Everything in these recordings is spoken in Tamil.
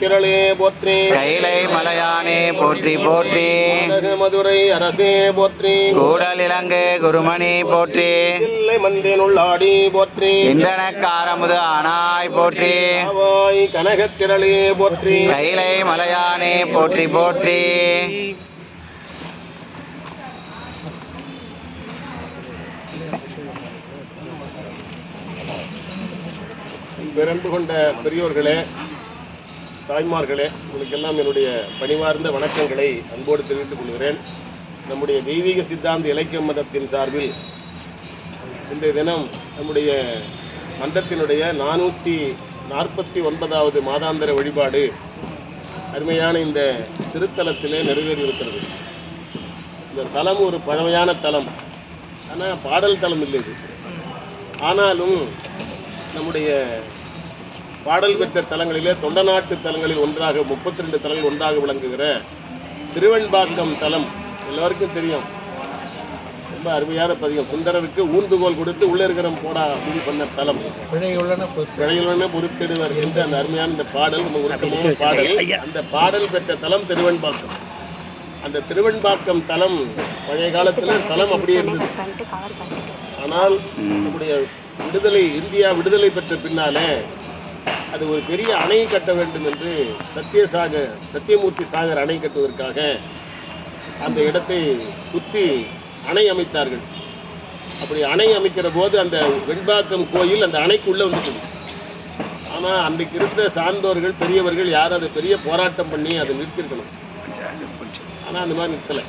கனகத்திரளே போற்றி. கைலை மலையானே போற்றி போற்றி. மதுரை அரசே போற்றி. கூடல் இலங்கு குருமணி போற்றி. இல்லை மந்தினுள்ளாடி போற்றி. இந்தனக்காரமுது ஆனாய் போற்றி. ஆவாய் கனகத்திரளே போற்றி. கைலை மலையானே போற்றி போற்றி. பிறந்து கொண்ட பெரியோர்களே தாய்மார்களே உங்களுக்கெல்லாம் என்னுடைய பணிவார்ந்த வணக்கங்களை அன்போடு தெரிவித்துக் கொள்கிறேன். நம்முடைய தெய்வீக சித்தாந்த இலக்கிய மதத்தின் சார்பில் இன்றைய தினம் நம்முடைய மன்றத்தினுடைய நானூற்றி நாற்பத்தி ஒன்பதாவது மாதாந்திர வழிபாடு அருமையான இந்த திருத்தலத்திலே நிறைவேறி இருக்கிறது இந்த தலம் ஒரு பழமையான தலம். ஆனால் பாடல் தலம் இல்லை இது. ஆனாலும் நம்முடைய பாடல் பெற்ற தலங்களிலே தொண்டநாட்டு தலங்களில் ஒன்றாக முப்பத்தி ரெண்டு தலங்கள் ஒன்றாக விளங்குகிற திருவெண்பாக்கம் தலம் எல்லோருக்கும் தெரியும். ரொம்ப அருமையான பதிகம். சுந்தரருக்கு ஊன்றுகோல் கொடுத்து உள்ள இருக்கிற போடா அப்படின்னு சொன்ன தலம். பிழையுள்ளன பொறுத்திடுவர் என்று அந்த அருமையான இந்த பாடல் நம்ம உருக்கமான பாடல். அந்த பாடல் பெற்ற தலம் திருவெண்பாக்கம். அந்த திருவெண்பாக்கம் தலம் பழைய காலத்துல தலம் அப்படியே இருந்தது. ஆனால் நம்முடைய விடுதலை இந்தியா விடுதலை பெற்ற பின்னாலே அது ஒரு பெரிய அணையை கட்ட வேண்டும் என்று சத்யசாகர் சத்தியமூர்த்தி சாகர் அணை கட்டுவதற்காக அந்த இடத்தை சுற்றி அணை அமைத்தார்கள். அப்படி அணை அமைக்கிற போது அந்த வெண்பாக்கம் கோயில் அந்த அணைக்குள்ளே வந்துட்டது. ஆனால் அன்றைக்கு இருந்த சார்ந்தோர்கள் பெரியவர்கள் யாரும் அதை பெரிய போராட்டம் பண்ணி அதை நிறுத்திருக்கணும் ஆனால் அந்த மாதிரி நிறுத்தலை.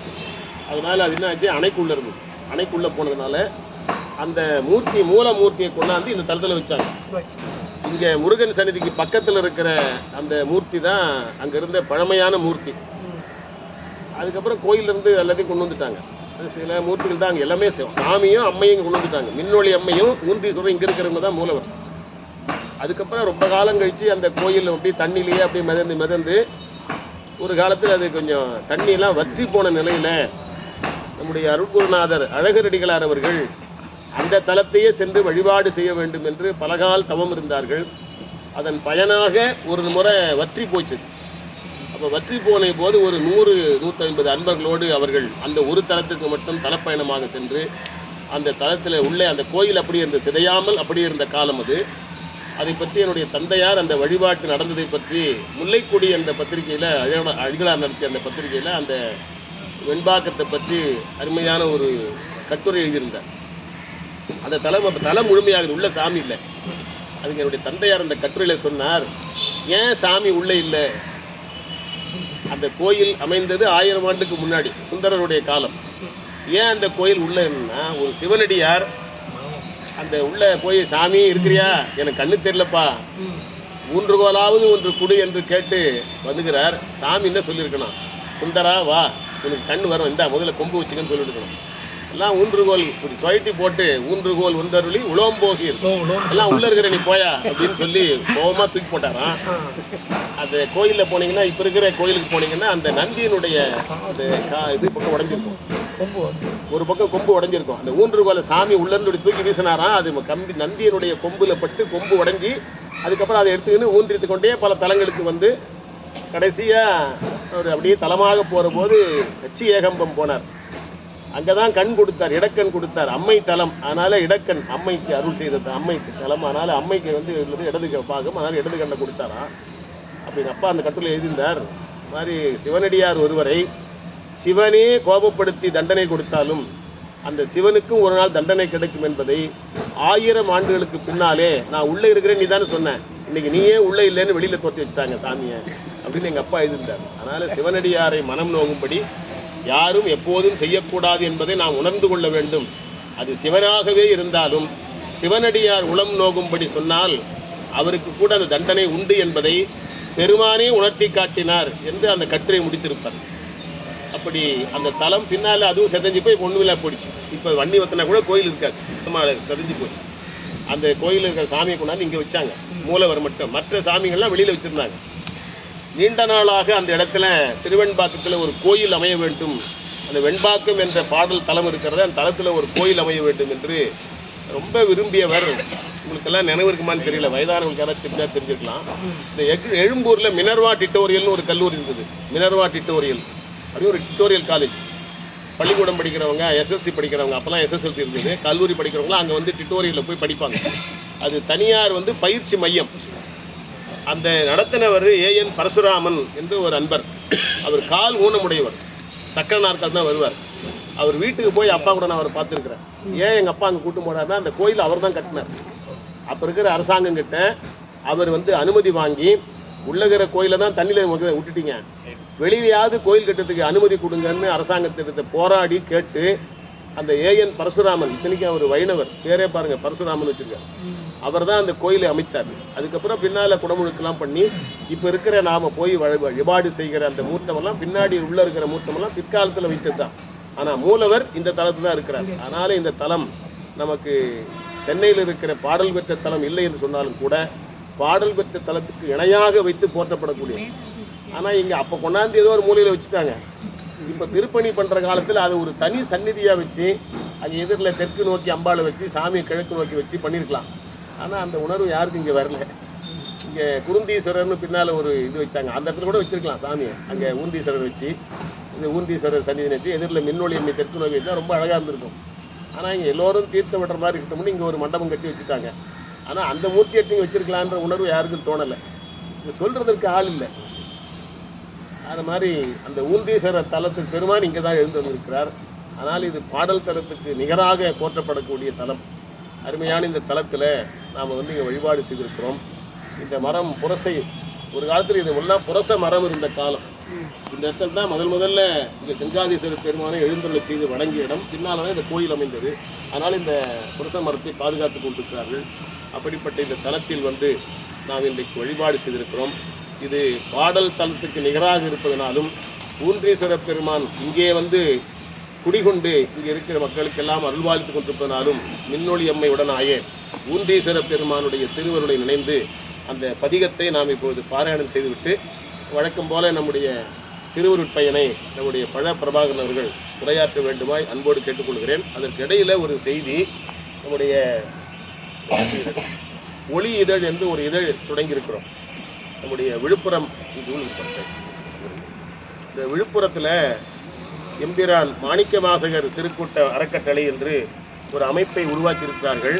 அதனால் அது என்ன ஆச்சு அணைக்குள்ளே இருந்தது. அணைக்குள்ளே போனதுனால அந்த மூர்த்தி மூல மூர்த்தியை கொண்டாந்து இந்த தளத்தில் வச்சாங்க. இங்கே முருகன் சன்னிதிக்கு பக்கத்தில் இருக்கிற அந்த மூர்த்தி தான் அங்கே இருந்த பழமையான மூர்த்தி. அதுக்கப்புறம் கோயிலிருந்து எல்லாத்தையும் கொண்டு வந்துட்டாங்க. சில மூர்த்திகள் தான் அங்கே எல்லாமே செய்வோம். சாமியும் அம்மையும் கொண்டு வந்துட்டாங்க. மின்னொளி அம்மையும் ஊந்தீஸ்வரரும் இங்கே இருக்கிறவங்க தான் மூலவர். அதுக்கப்புறம் ரொம்ப காலம் கழித்து அந்த கோயில் அப்படியே தண்ணிலேயே அப்படியே மிதந்து மிதந்து ஒரு காலத்தில் அது கொஞ்சம் தண்ணியெல்லாம் வற்றி போன நிலையில் நம்முடைய அருட்குருநாதர் அழகரடிகளார் அவர்கள் அந்த தலத்தையே சென்று வழிபாடு செய்ய வேண்டும் என்று பலகால் தவம் இருந்தார்கள். அதன் பயனாக ஒரு முறை வற்றி போச்சு. அப்போ வற்றி போன போது ஒரு நூறு நூற்றி ஐம்பது அன்பர்களோடு அவர்கள் அந்த ஒரு தலத்துக்கு மட்டும் தலப்பயணமாக சென்று அந்த தலத்தில் உள்ளே அந்த கோயில் அப்படியே இருந்த சிதையாமல் அப்படி இருந்த காலம் அது. அதை பற்றி என்னுடைய தந்தையார் அந்த வழிபாட்டு நடந்ததை பற்றி முல்லைக்கொடி என்ற பத்திரிகையில் அழகா அழகலார் நடத்திய அந்த பத்திரிகையில் அந்த வெண்பாக்கத்தை பற்றி அருமையான ஒரு கட்டுரை எழுதியிருந்தார். அந்த தலம் அப்போ முழுமையாகுது உள்ள சாமி இல்லை. அதுக்கு என்னுடைய தந்தையார் அந்த கட்டுரையில் சொன்னார் ஏன் சாமி உள்ளே இல்லை? அந்த கோயில் அமைந்தது ஆயிரம் ஆண்டுக்கு முன்னாடி சுந்தரருடைய காலம். ஏன் அந்த கோயில் உள்ள ஒரு சிவனடியார் அந்த உள்ள போய் சாமி இருக்கிறியா? எனக்கு கண்ணு தெரியலப்பா. ஊன்றுகோலாவது ஒன்று குடு என்று கேட்டு வந்துகிறார். சாமி என்ன சொல்லியிருக்கணும்? சுந்தரா வா. உனக்கு கண் வரும். இந்தா முதல்ல கொம்பு வச்சுக்கன்னு சொல்லியிருக்கணும். எல்லாம் ஊன்றுகோல் இப்படி சொயட்டி போட்டு ஊன்றுகோல் ஒன்றருளி உலோம்போகீர் எல்லாம் உள்ள இருக்கிற நீ போயா அப்படின்னு சொல்லி கோவமா தூக்கி போட்டாராம். அந்த கோயில்ல போனீங்கன்னா இப்ப இருக்கிற கோயிலுக்கு போனீங்கன்னா அந்த நந்தியினுடைய அந்த கா- இது பக்கம் உடஞ்சிருக்கும். ஒரு பக்கம் கொம்பு உடைஞ்சிருக்கும். அந்த ஊன்றுகோலை சாமி உள்ள இருந்து தூக்கி வீசினாராம். அது கம்பி நந்தியினுடைய கொம்புல பட்டு கொம்பு உடைஞ்சி அதுக்கப்புறம் அதை எடுத்துக்கின்னு ஊன்றித்து கொண்டே பல தலங்களுக்கு வந்து கடைசியா அவர் அப்படியே தலமாக போற போது கச்சி ஏகம்பம் போனார். அங்கதான் கண் கொடுத்தார் இடக்கண் கொடுத்தார் அம்மை தலம். அதனால இடக்கண் அம்மைக்கு அருள் செய்த அம்மைக்கு தலம். அதனால அம்மைக்கு வந்து உள்ளது இடது பாகம். அதனால் இடது கண்ணை கொடுத்தாராம் அப்படி எங்கள் அப்பா அந்த கட்டுரை எழுதியிருந்தார் மாதிரி சிவனடியார் ஒருவரை சிவனே கோபப்படுத்தி தண்டனை கொடுத்தாலும் அந்த சிவனுக்கும் ஒரு நாள் தண்டனை கிடைக்கும் என்பதை ஆயிரம் ஆண்டுகளுக்கு பின்னாலே நான் உள்ளே இருக்கிறேன் நீ தானே சொன்னேன் இன்னைக்கு நீயே உள்ளே இல்லைன்னு வெளியில் தோற்றி வச்சுட்டாங்க சாமியை அப்படின்னு எங்கள் அப்பா எழுதியிருந்தார். அதனால் சிவனடியாரை மனம் நோகும்படி யாரும் எப்போதும் செய்யக்கூடாது என்பதை நாம் உணர்ந்து கொள்ள வேண்டும். அது சிவனாகவே இருந்தாலும் சிவனடியார் உளம் நோகும்படி சொன்னால் அவருக்கு கூட அந்த தண்டனை உண்டு என்பதை பெருமானே உணர்த்தி காட்டினார் என்று அந்த கட்டுரை முடித்திருப்பார். அப்படி அந்த தலம் பின்னால் அதுவும் செதஞ்சு போய் ஒண்ணுமில்ல போயிடுச்சு. இப்போ வண்டி வத்தினா கூட கோயில் இருக்காது. சுத்தமாக செதஞ்சு போச்சு. அந்த கோயில் இருக்கிற சாமியை கொண்டாந்து இங்கே வச்சாங்க. மூலவர் மட்டும். மற்ற சாமிகள்லாம் வெளியில் வச்சிருந்தாங்க. நீண்ட நாளாக அந்த இடத்துல திருவெண்பாக்கத்தில் ஒரு கோயில் அமைய வேண்டும். அந்த வெண்பாக்கம் என்ற பாடல் தலம் இருக்கிறது. அந்த தளத்தில் ஒரு கோயில் அமைய வேண்டும் என்று ரொம்ப விரும்பியவர். உங்களுக்கெல்லாம் நினைவு இருக்குமான்னு தெரியல. வயதானவங்களுக்கு யாராவது தெரிஞ்சால் தெரிஞ்சுக்கலாம் இந்த எக்- எழும்பூரில் மினர்வா டிட்டோரியல்னு ஒரு கல்லூரி இருந்தது மினர்வா டிட்டோரியல். அப்படி ஒரு டிட்டோரியல் காலேஜ் பள்ளிக்கூடம் படிக்கிறவங்க எஸ்எஸ்சி படிக்கிறவங்க அப்போல்லாம் எஸ்எஸ்எல்சி இருந்தது. கல்லூரி படிக்கிறவங்களாம் அங்கே வந்து டிட்டோரியலில் போய் படிப்பாங்க. அது தனியார் வந்து பயிற்சி மையம். அந்த நடத்தினவர் ஏஎன் பரசுராமன் என்று ஒரு அன்பர். அவர் கால் ஊனமுடையவர். சக்கர நாற்கால் தான் வருவார். அவர் வீட்டுக்கு போய் அப்பா கூட நான் அவரை பார்த்துருக்குறேன். ஏன் எங்கள் அப்பா அங்கே கூட்டு போனார்னா அந்த கோயில் அவர் தான் கட்டினார். அப்போ இருக்கிற அரசாங்கம் கிட்ட அவர் வந்து அனுமதி வாங்கி உள்ளகிற கோயிலை தான் தண்ணியில் விட்டுட்டீங்க. வெளியிலையாவது கோயில் கட்டுறதுக்கு அனுமதி கொடுங்கன்னு அரசாங்கத்திட்ட போராடி கேட்டு அந்த ஏஎன் பரசுராமன் இத்தனைக்கு அவர் வைணவர். பேரே பாருங்க பரசுராமன் வச்சிருக்காரு. அவர் தான் அந்த கோயிலை அமைத்தார். அதுக்கப்புறம் பின்னால குடமுழுக்கெல்லாம் பண்ணி இப்போ இருக்கிற நாம போய் வழிபாடு செய்கிற அந்த மூர்த்தமெல்லாம் பின்னாடி உள்ள இருக்கிற மூர்த்தமெல்லாம் பிற்காலத்தில் வைத்தது தான் ஆனால் மூலவர் இந்த தலத்தில் தான் இருக்கிறார். அதனால இந்த தலம் நமக்கு சென்னையில் இருக்கிற பாடல் பெற்ற தலம் இல்லை என்று சொன்னாலும் கூட பாடல் பெற்ற தலத்துக்கு இணையாக வைத்து போற்றப்படக்கூடிய ஆனால் இங்கே அப்போ கொண்டாந்து ஏதோ ஒரு மூலையில் வச்சுட்டாங்க. இப்போ திருப்பணி பண்ணுற காலத்தில் அது ஒரு தனி சந்நிதியாக வச்சு அங்கே எதிரில் தெற்கு நோக்கி அம்பாளை வச்சு சாமியை கிழக்கு நோக்கி வச்சு பண்ணியிருக்கலாம் ஆனால் அந்த உணர்வு யாருக்கும் இங்கே வரல. இங்கே குருந்தீஸ்வரர்னு பின்னால் ஒரு இது வச்சாங்க. அந்த இடத்துல கூட வச்சிருக்கலாம் சாமியை அங்கே ஊந்தீஸ்வரர் வச்சு இந்த ஊந்தீஸ்வரர் சன்னிதி வச்சு எதிரில் மின்னொழியம்மை தெற்கு நோக்கி வச்சா ரொம்ப அழகாக இருந்திருக்கும். ஆனால் இங்கே எல்லோரும் தீர்த்த விடுற மாதிரி இருக்கட்டும்னு இங்கே ஒரு மண்டபம் கட்டி வச்சுட்டாங்க. ஆனால் அந்த மூர்த்தியை நீங்கள் வச்சிருக்கலான்ற உணர்வு யாருக்கும் தோணலை. இது சொல்கிறதுக்கு ஆள் இல்லை. அது மாதிரி அந்த ஊந்தீஸ்வரர் தலத்துக்கு பெருமான் இங்கே தான் எழுந்து வந்திருக்கிறார். ஆனால் இது பாடல் தலத்துக்கு நிகராக போற்றப்படக்கூடிய தலம் அருமையான இந்த தலத்தில் நாம் வந்து இங்கே வழிபாடு செய்திருக்கிறோம். இந்த மரம் புரசை ஒரு காலத்தில் இது எல்லாம் புரச மரம் இருந்த காலம். இந்த இடத்துல தான் முதல் முதல்ல இந்த தென்காதீஸ்வரர் பெருமானை எழுந்துள்ள செய்து வணங்கிய இடம். பின்னால் தான் இந்த கோயில் அமைந்தது. அதனால் இந்த புரச மரத்தை பாதுகாத்து கொண்டிருக்கிறார்கள். அப்படிப்பட்ட இந்த தலத்தில் வந்து நாம் இன்றைக்கு வழிபாடு செய்திருக்கிறோம். இது பாடல் தலத்துக்கு நிகராக இருப்பதனாலும் ஊன்றீஸ்வர பெருமான் இங்கே வந்து குடிகொண்டு இங்கே இருக்கிற மக்களுக்கெல்லாம் அருள்வாழ்த்து கொண்டிருப்பதனாலும் மின்னொளி அம்மையுடனாய ஊன்றீஸ்வர பெருமானுடைய திருவருளை நினைந்து அந்த பதிகத்தை நாம் இப்பொழுது பாராயணம் செய்துவிட்டு வழக்கம் போல நம்முடைய திருவருட்பயனை நம்முடைய பழ பிரபாகரன் அவர்கள் உரையாற்ற வேண்டுமாய் அன்போடு கேட்டுக்கொள்கிறேன். அதற்கு இடையில ஒரு செய்தி நம்முடைய ஒளி இதழ் என்று ஒரு இதழ் தொடங்கியிருக்கிறோம். நம்முடைய விழுப்புரம் இது இந்த விழுப்புரத்தில் எம்பிரான் மாணிக்க வாசகர் திருக்கூட்ட அறக்கட்டளை என்று ஒரு அமைப்பை உருவாக்கியிருக்கிறார்கள்.